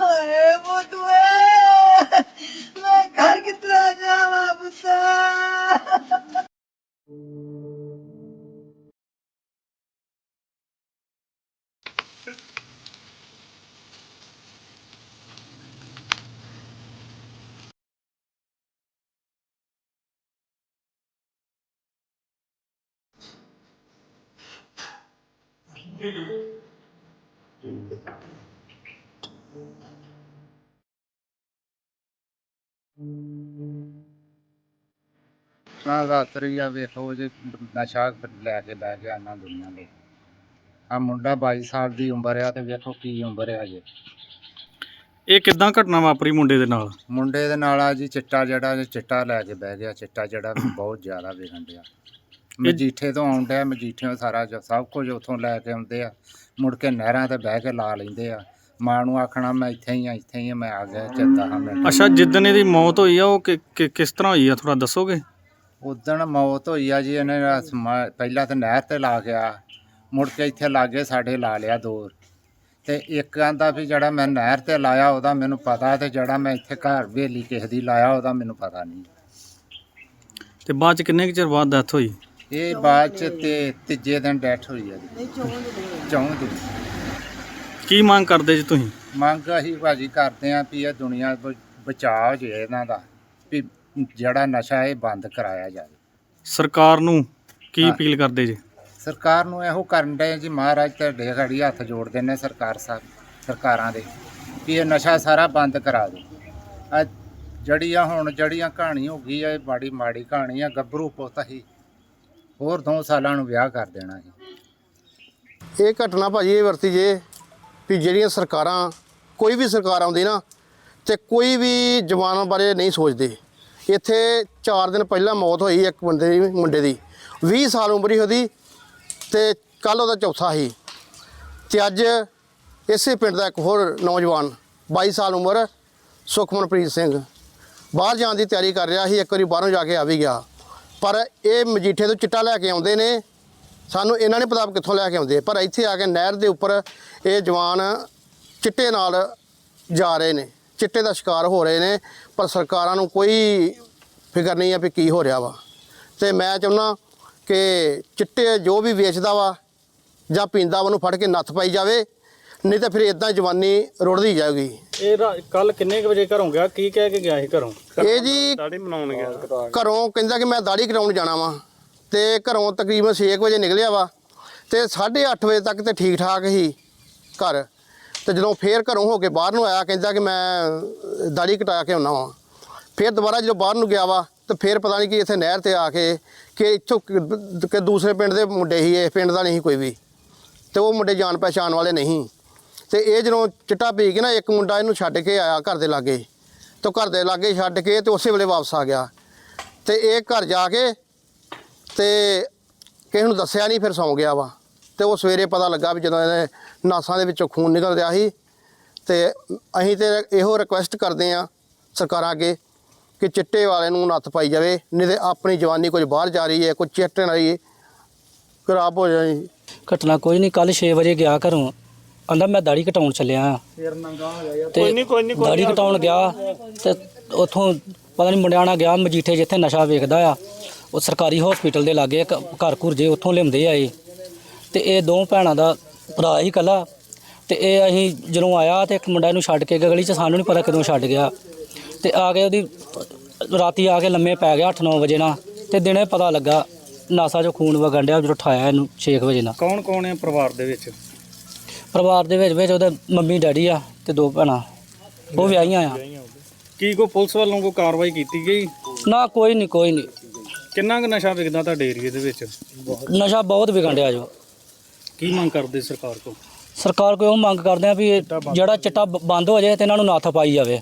ਹਾਏ ਬੁੱਤੂਏ ਮੈਂ ਘਰ ਕਿਤਨਾ ਜਾਵਾਂ ਪੁੱਤਾ ਨਾ ਰਾਤਰੀ ਆ ਵੇਖੋ ਜੇ ਨਸ਼ਾ ਲੈ ਕੇ ਬਹਿ ਗਿਆ ਨਾ ਦੁਨੀਆ ਦੇ। ਆ ਮੁੰਡਾ 22 ਸਾਲ ਦੀ ਉਮਰ ਆ ਤੇ ਵੇਖੋ ਕੀ ਉਮਰ ਆ ਜੇ ਇਹ ਕਿੱਦਾਂ ਘਟਨਾ ਵਾਪਰੀ ਮੁੰਡੇ ਦੇ ਨਾਲ? ਮੁੰਡੇ ਦੇ ਨਾਲ ਆ ਜੀ ਚਿੱਟਾ ਜਿਹੜਾ ਜੇ ਚਿੱਟਾ ਲੈ ਕੇ ਬਹਿ ਗਿਆ ਚਿੱਟਾ ਜਿਹੜਾ ਬਹੁਤ ਜ਼ਿਆਦਾ ਵਿਕਣ ਡਿਆ। ਮਜੀਠੇ ਤੋਂ ਆਉਂਦਾ ਮਜੀਠਿਓਂ ਸਾਰਾ ਜੋ ਸਭ ਕੁਝ ਉੱਥੋਂ ਲੈ ਕੇ ਆਉਂਦੇ ਆ। ਮੁੜ ਕੇ ਨਹਿਰਾਂ ਤੇ ਬਹਿ ਕੇ ਲਾ ਲੈਂਦੇ ਆ। ਮਾਂ ਨੂੰ ਆਖਣਾ ਮੈਂ ਇੱਥੇ ਹੀ ਆ ਇੱਥੇ ਹੀ ਆ ਮੈਂ ਆ ਗਿਆ ਚੱਲਦਾ ਹਾਂ ਮੈਂ ਅੱਛਾ ਜਿੱਦਣ ਇਹਦੀ ਮੌਤ ਹੋਈ ਆ ਉਹ ਕਿ- ਕਿ- ਕਿਸ ਤਰ੍ਹਾਂ ਹੋਈ ਆ ਥੋੜਾ ਦੱਸੋਗੇ? ਉਦਣ ਮੌਤ ਹੋਈ ਆ ਜੀ ਇਹਨੇ ਸਮਾ- ਪਹਿਲਾਂ ਤਾਂ ਨਹਿਰ ਤੇ ਲਾ ਗਿਆ। ਮੁੜ ਕੇ ਇੱਥੇ ਲਾਗੇ ਸਾਡੇ ਲਾ ਲਿਆ ਦੋ ਤੇ ਇੱਕ ਆਂਦਾ ਵੀ ਜਿਹੜਾ ਮੈਂ ਨਹਿਰ ਤੇ ਲਾਇਆ ਉਹਦਾ ਮੈਨੂੰ ਪਤਾ ਤੇ ਜਿਹੜਾ ਮੈਂ ਇੱਥੇ ਘਰ ਵੇਲੀ ਕਿਸੇ ਦੀ ਲਾਇਆ ਉਹਦਾ ਮੈਨੂੰ ਪਤਾ ਨਹੀਂ। ਤੇ ਬਾਅਦ ਚ ਕਿੰਨੇ ਕੁ ਚਿਰ ਬਾਅਦ ਡੈਥ ਹੋਈ? ਇਹ ਬਾਅਦ ਚ ਤੇ ਤੀਜੇ ਦਿਨ ਡੈਥ ਹੋਈ ਆ ਜੀ। ਚੌਂ ਦੀ। ਕੀ ਮੰਗ ਕਰਦੇ ਜੀ ਤੁਸੀਂ? ਮੰਗ ਅਸੀਂ ਭਾਜੀ ਕਰਦੇ ਆਂ ਵੀ ਇਹ ਦੁਨੀਆ ਬ- ਬਚਾਅ ਹੋ ਜੇ ਇਹਨਾਂ ਦਾ ਵੀ ਜਿਹੜਾ ਨਸ਼ਾ ਇਹ ਬੰਦ ਕਰਾਇਆ ਜਾਵੇ। ਸਰਕਾਰ ਨੂੰ ਕੀ ਹਾਂ। ਅਪੀਲ ਕਰਦੇ ਜੀ? ਸਰਕਾਰ ਨੂੰ ਇਹੋ ਕਰਨ ਦੇ ਜੀ ਮਹਾਰਾਜ ਤੁਹਾਡੇ ਘੜੀ ਹੱਥ ਜੋੜਦੇ ਨੇ ਸਰਕਾਰ ਸਾਹਿਬ ਸਰਕਾਰਾਂ ਦੇ ਵੀ ਇਹ ਨਸ਼ਾ ਸਾਰਾ ਬੰਦ ਕਰਾ ਦਿਓ। ਆ ਜੜੀਆਂ ਹੁਣ ਜੜੀਆਂ ਕਹਾਣੀ ਹੋ ਗਈ ਆ ਇਹ ਮਾੜੀ ਮਾੜੀ ਕਹਾਣੀ ਆ ਗੱਭਰੂ ਪੁੱਤ ਹੀ ਹੋਰ ਦੋ ਸਾਲਾਂ ਨੂੰ ਵਿਆਹ ਕਰ ਦੇਣਾ ਜੀ ਇਹ ਘਟਨਾ ਭਾਜੀ ਇਹ ਵਰਤੀ ਜੇ ਵੀ ਜਿਹੜੀਆਂ ਸਰਕਾਰਾਂ, ਕੋਈ ਵੀ ਸਰਕਾਰ ਆਉਂਦੀ ਨਾ ਤੇ ਕੋਈ ਵੀ ਜਵਾਨਾਂ ਬਾਰੇ ਨਹੀਂ ਸੋਚਦੇ। ਇੱਥੇ 4 ਦਿਨ ਪਹਿਲਾਂ ਮੌਤ ਹੋਈ ਇੱਕ ਬੰਦੇ ਦੀ, ਮੁੰਡੇ ਦੀ। 20 ਸਾਲ ਉਮਰ ਹੀ ਉਹਦੀ ਤੇ ਕੱਲ ਉਹਦਾ ਚੌਥਾ ਸੀ। ਤੇ ਅੱਜ ਇਸੇ ਪਿੰਡ ਦਾ ਇੱਕ ਹੋਰ ਨੌਜਵਾਨ 22 ਸਾਲ ਉਮਰ, ਸੁਖਮਨਪ੍ਰੀਤ ਸਿੰਘ। ਬਾਹਰ ਜਾਣ ਦੀ ਤਿਆਰੀ ਕਰ ਰਿਹਾ ਸੀ, ਇੱਕ ਵਾਰੀ ਬਾਹਰੋਂ ਜਾ ਕੇ ਆ ਵੀ ਗਿਆ। ਪਰ ਇਹ ਮਜੀਠੇ ਤੋਂ ਚਿੱਟਾ ਲੈ ਕੇ ਆਉਂਦੇ ਨੇ। ਸਾਨੂੰ ਇਹਨਾਂ ਨੇ ਪਤਾ ਕਿੱਥੋਂ ਲੈ ਕੇ ਆਉਂਦੇ ਪਰ ਇੱਥੇ ਆ ਕੇ ਨਹਿਰ ਦੇ ਉੱਪਰ ਇਹ ਜਵਾਨ ਚਿੱਟੇ ਨਾਲ ਜਾ ਰਹੇ ਨੇ। ਚਿੱਟੇ ਦਾ ਸ਼ਿਕਾਰ ਹੋ ਰਹੇ ਨੇ, ਪਰ ਸਰਕਾਰਾਂ ਨੂੰ ਕੋਈ ਫਿਕਰ ਨਹੀਂ ਆ ਵੀ ਕੀ ਹੋ ਰਿਹਾ ਵਾ। ਤੇ ਮੈਂ ਚਾਹੁੰਦਾ ਕਿ ਚਿੱਟੇ ਜੋ ਵੀ ਵੇਚਦਾ ਵਾ ਜਾਂ ਪੀਂਦਾ ਵਾ ਉਹਨੂੰ ਫੜ ਕੇ ਨੱਥ ਪਾਈ ਜਾਵੇ। ਨਹੀਂ ਤਾਂ ਫਿਰ ਇਦਾਂ ਜਵਾਨੀ ਰੁੜਦੀ ਜਾਊਗੀ। ਇਹ ਕੱਲ ਕਿੰਨੇ ਕੁ ਵਜੇ ਘਰੋਂ ਗਿਆ? ਕੀ ਕਹਿ ਕੇ ਗਿਆ ਸੀ ਘਰੋਂ? ਇਹ ਜੀ ਦਾੜੀ ਮਨਾਉਣ ਗਿਆ। ਘਰੋਂ ਕਹਿੰਦਾ ਕਿ ਮੈਂ ਦਾੜੀ ਕਰਾਉਣ ਜਾਣਾ ਵਾਂ ਤੇ ਘਰੋਂ ਤਕਰੀਬਨ 6 ਵਜੇ ਨਿਕਲਿਆ ਵਾ ਤੇ 8:30 ਵਜੇ ਤੱਕ ਤੇ ਠੀਕ ਠਾਕ ਹੀ ਘਰ। ਤੇ ਜਦੋਂ ਫੇਰ ਘਰੋਂ ਹੋ ਕੇ ਬਾਹਰ ਨੂੰ ਆਇਆ ਕਹਿੰਦਾ ਕਿ ਮੈਂ ਦਾੜੀ ਕਟਾ ਕੇ ਆਉਣਾ ਵਾਂ। ਫਿਰ ਦੁਬਾਰਾ ਜਦੋਂ ਬਾਹਰ ਨੂੰ ਗਿਆ ਵਾ ਤੇ ਫਿਰ ਪਤਾ ਨਹੀਂ ਕਿ ਇੱਥੇ ਨਹਿਰ ਤੇ ਆ ਕੇ ਕਿ ਇੱਥੋਂ ਕਿ ਦੂਸਰੇ ਪਿੰਡ ਦੇ ਮੁੰਡੇ ਹੀ ਇਹ ਪਿੰਡ ਦਾ ਨਹੀਂ ਸੀ ਕੋਈ ਵੀ। ਤੇ ਉਹ ਮੁੰਡੇ ਜਾਣ ਪਛਾਣ ਵਾਲੇ ਨਹੀਂ। ਤੇ ਇਹ ਜਦੋਂ ਚਿੱਟਾ ਪੀ ਕੇ ਨਾ ਇੱਕ ਮੁੰਡਾ ਇਹਨੂੰ ਛੱਡ ਕੇ ਆਇਆ ਘਰ ਦੇ ਲਾਗੇ, ਤੇ ਘਰ ਦੇ ਲਾਗੇ ਛੱਡ ਕੇ ਤੇ ਉਸੇ ਵੇਲੇ ਵਾਪਸ ਆ ਗਿਆ। ਤੇ ਇਹ ਘਰ ਜਾ ਕੇ ਤੇ ਕਿਸੇ ਨੂੰ ਦੱਸਿਆ ਨਹੀਂ ਫਿਰ ਸੌਂ ਗਿਆ ਵਾ। ਤੇ ਉਹ ਸਵੇਰੇ ਪਤਾ ਲੱਗਾ ਵੀ ਜਦੋਂ ਇਹਦੇ ਨਾਸਾਂ ਦੇ ਵਿੱਚੋਂ ਖੂਨ ਨਿਕਲ ਰਿਹਾ ਸੀ, ਤੇ ਅਸੀਂ ਤੇ ਇਹੋ ਰਿਕੁਐਸਟ ਕਰਦੇ ਆ ਸਰਕਾਰਾਂ ਅੱਗੇ ਕਿ ਚਿੱਟੇ ਵਾਲੇ ਨੂੰ ਨੱਥ ਪਾਈ ਜਾਵੇ, ਨਹੀਂ ਤੇ ਆਪਣੀ ਜਵਾਨੀ ਕੁਝ ਬਾਹਰ ਜਾ ਰਹੀ ਹੈ, ਕੁਝ ਚਿੱਟੇ ਨਾਲ ਹੀ ਖਰਾਬ ਹੋ ਜਾਣੀ। ਘਟਨਾ ਕੋਈ ਨਹੀਂ ਕੱਲ 6 ਵਜੇ ਗਿਆ ਘਰੋਂ। ਆਂਦਾ ਮੈਂ ਦਾੜੀ ਕਟਾਉਣ ਚੱਲਿਆ ਆ ਕੋਈ ਨਹੀਂ ਕੋਈ ਨਹੀਂ ਦਾੜੀ ਕਟਾਉਣ ਗਿਆ ਤੇ ਉਥੋਂ ਪਤਾ ਨਹੀਂ ਮੁੰਡਿਆਂ ਨਾਲ ਗਿਆ ਮਜੀਠੇ ਜਿੱਥੇ ਨਸ਼ਾ ਵੇਚਦਾ ਆ। ਉਹ ਸਰਕਾਰੀ ਹਸਪੀਟਲ ਦੇ ਲਾਗੇ ਇੱਕ ਘਰ ਘੁਰ ਜੇ ਉੱਥੋਂ ਲਿਆਉਂਦੇ ਆ ਇਹ। ਤੇ ਇਹ ਦੋ ਭੈਣਾਂ ਦਾ ਭਰਾ ਹੀ ਕੱਲਾ ਤੇ ਇਹ ਅਸੀਂ ਜਦੋਂ ਆਇਆ ਤੇ ਇੱਕ ਮੁੰਡਾ ਇਹਨੂੰ ਛੱਡ ਕੇ ਗਿਆ ਗਲੀ 'ਚ ਸਾਨੂੰ ਨਹੀਂ ਪਤਾ ਕਦੋਂ ਛੱਡ ਗਿਆ। ਤੇ ਆ ਕੇ ਉਹਦੀ ਰਾਤੀ ਆ ਕੇ ਲੰਮੇ ਪੈ ਗਿਆ 8-9 ਵਜੇ ਨਾਲ। ਤੇ ਦਿਨੇ ਪਤਾ ਲੱਗਾ ਨਾਸਾ 'ਚੋਂ ਖੂਨ ਵਗਣ ਡਿਆ ਜਦੋਂ ਉਠਾਇਆ ਇਹਨੂੰ 6 ਵਜੇ ਨਾਲ। ਕੌਣ ਕੌਣ ਹੈ ਪਰਿਵਾਰ ਦੇ ਵਿੱਚ? ਪਰਿਵਾਰ ਦੇ ਵਿੱਚ ਵਿੱਚ ਉਹਦੇ ਮੰਮੀ ਡੈਡੀ ਆ ਤੇ ਦੋ ਭੈਣਾਂ। ਉਹ ਵਿਆਹੀਆਂ ਆ। ਕੀ ਕੋ ਪੁਲਿਸ ਵੱਲੋਂ ਕੋਈ ਕਾਰਵਾਈ ਕੀਤੀ ਗਈ? ਨਾ ਕੋਈ ਨਹੀਂ ਕੋਈ ਨਹੀਂ ਕਿੰਨਾ ਕੁ ਨਸ਼ਾ ਵਿਕਦਾ ਤੁਹਾਡੇ ਏਰੀਏ ਦੇ ਵਿੱਚ? ਨਸ਼ਾ ਬਹੁਤ ਵਿਕਣ ਡਿਆ ਜੋ। ਕੀ ਮੰਗ ਕਰਦੇ ਸਰਕਾਰ ਕੋ? ਸਰਕਾਰ ਕੋਲ ਉਹ ਮੰਗ ਕਰਦੇ ਆ ਵੀ ਇਹ ਜਿਹੜਾ ਚਿੱਟਾ ਬ- ਬੰਦ ਹੋ ਜਾਏ ਤੇ ਇਹਨਾਂ ਨੂੰ ਨੱਥ ਪਾਈ ਜਾਵੇ।